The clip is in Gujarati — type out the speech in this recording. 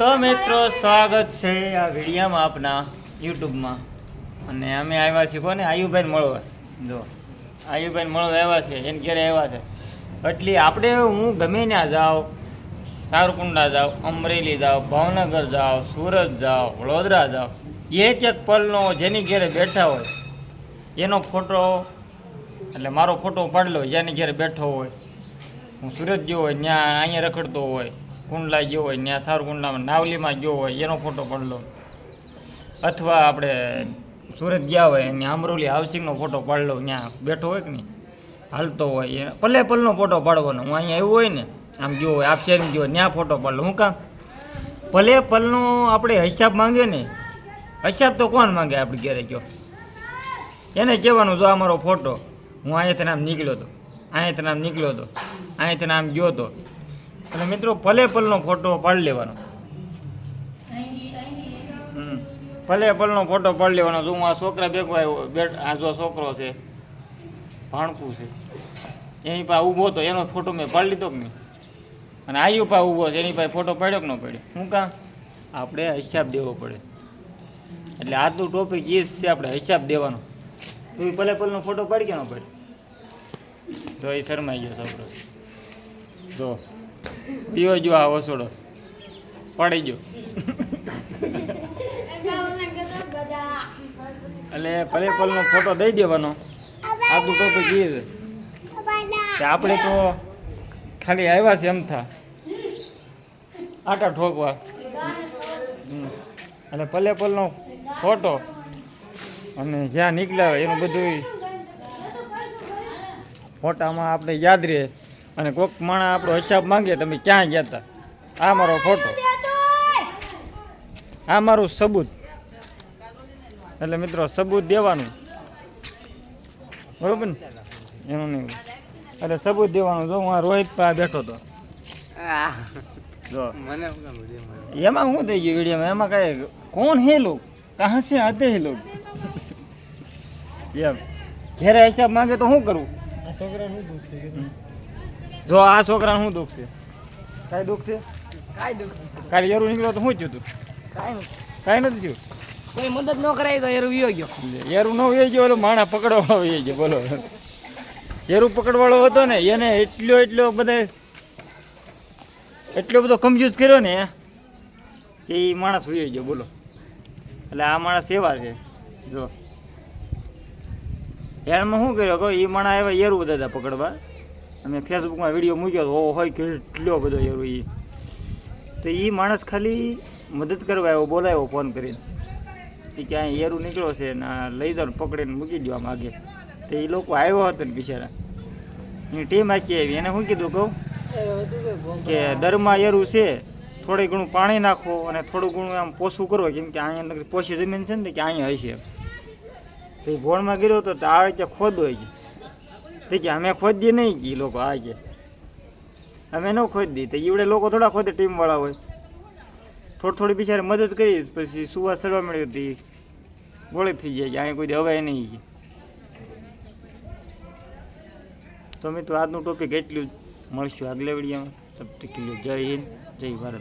તો મિત્રો, સ્વાગત છે આ વિડીયામાં આપના યુટ્યુબમાં. અને અમે આવ્યા છીએ કોને? આયુભાઈને મળવા. જો આયુભાઈને મળવા આવ્યા છે, એને ઘરે આવ્યા છે. એટલે આપણે હું ગમે ત્યાં જાઉં સારકુંડા જાઉં, અમરેલી જાઉં, ભાવનગર જાઉં, સુરત જાઉં, વડોદરા જાઉં, એક એક પલનો જેની ઘેરે બેઠા હોય, એનો ફોટો, એટલે મારો ફોટો પાડલો જેની ઘરે બેઠો હોય. હું સુરત ગયો હોય ત્યાં અહીંયા રખડતો હોય. કુંડલા ગયો હોય ત્યાં સારકુંડલામાં, નાવલીમાં ગયો હોય, એનો ફોટો પડલો અથવા આપણે સુરત ગયા હોય અને અમરોલી હાઉસિંગનો ફોટો પાડલો ત્યાં બેઠો હોય કે નહીં? હાલતો હોય એ. પલે પલનો ફોટો પાડવાનો. હું અહીંયા આવ્યો હોય ને, આમ ગયો હોય, આપ શેર ગયો હોય ત્યાં ફોટો પાડલો હું કામ? પલે પલનો આપણે હિસાબ માંગે ને, હિસાબ તો કોણ માંગે આપણે ઘરે ગયો એને કહેવાનું જો અમારો ફોટો, હું અહીંયાથી આમ નીકળ્યો હતો અહીંયાથી આમ નીકળ્યો હતો અહીંયાથી આમ ગયો હતો અને મિત્રો ભલે પલનો ફોટો પાડી લેવાનો. ભલે પલે પલનો ફોટો પાડી લેવાનો. જો હું આ છોકરા ભેગો બેઠ આ જો છોકરો છે, ભાણકું છે. એની પાસે ઊભો હતો, એનો ફોટો મેં પાડી લીધો કે નહીં? અને આયુ પાસે ઊભો છે, એની પાસે ફોટો પાડ્યો કે ન પડ્યો? હું કાં? આપણે હિસાબ દેવો પડે. એટલે આજનું ટોપિક એ છે આપણે હિસાબ દેવાનો. એ પલે પલનો ફોટો પાડી કે ન પડે જો એ શરમાઈ ગયો છોકરો. જો. પીવો જો આ વસોડો પડી ગયો એટલે પલે નો ફોટો દઈ દેવાનો. આપણું ટોપિક એ છે. આપણે તો ખાલી આવ્યા છે એમ થા. આટા ઠોકવા. એટલે પલે પલનો ફોટો અને જ્યાં નીકળ્યા એનું બધું ફોટામાં આપણે યાદ રહે. અને કોઈક માણસ આપણો હિસાબ માંગે તમે ક્યાં ગયા હતા આ મારો ફોટો આ મારું સબૂત. એટલે મિત્રો સબૂત દેવાનું. બરોબર ને? એનું નહીં. એટલે સબૂત દેવાનું. જો હું આ રોહિત પા બેઠો હતો જો. એમાં શું થઈ ગયું વિડીયોમાં? એમાં કાંઈ કોણ હે લોક? કહા છે આતે હે લોક? એમ. ઘેરે હિસાબ માંગે તો શું કરવું છોકરા જો આ છોકરાને શું દુઃખ છે? કાંઈ દુઃખ છે? કાંઈ દુઃખ કાલે યરું નીકળ્યો તો શું થયું તું? કાંઈ કાંઈ નથી થયું? કોઈ મદદ ન કરાય તો એરું વિયો ગયો. એરું ન વિયો ગયો માણા પકડવાળો વિયો ગયો બોલો. એરું પકડવાળો હતો ને એને એટલો એટલો બધે એટલો બધો કન્ફ્યુઝ કર્યો ને કે એ માણસ વિયો ગયો બોલો. એટલે આ માણસ એવા છે જો. યારમાં શું કર્યો કહો એ માણસ એવા એરું બધા પકડવા? અમે ફેસબુકમાં વીડિયો મૂક્યો હતો હોય કેટલો બધો યરું એ તો એ માણસ ખાલી મદદ કરવા આવ્યો, બોલાવ્યો ફોન કરીને. એ ક્યાંય એરું નીકળ્યો છે ને લઈ જાઓ પકડીને મૂકી દો આમ આગે. તો એ લોકો આવ્યો હતો ને બિચારા. એની ટીમ આખી આવી. એને શું કીધું કહું કે દરમાં એરું છે, થોડી ઘણું પાણી નાખો અને થોડું ઘણું આમ પોસું કરો, કેમ કે અહીંયા પોસી જમીન છે ને કે અહીંયા હશે. તો એ ભોણમાં ગયો હતો તો આ રીતે ખોદ હોય છે તો કે અમે ખોદી નહીં કે લોકો આ કે. અમે ન ખોદી તો ઈવડે લોકો થોડા ખોદે ટીમવાળા હોય. થોડી થોડી બિચારે મદદ કરી, પછી સુવા સરવા મળી હતી. ગોળી થઈ જાય કે અહીંયા કોઈ દી હવાય નહીં કે. તો મિત્રો, આજનું ટોપિક એટલું જ. મળશું આગલે વિડીયોમાં. તબ તક જય હિન્દ, જય ભારત.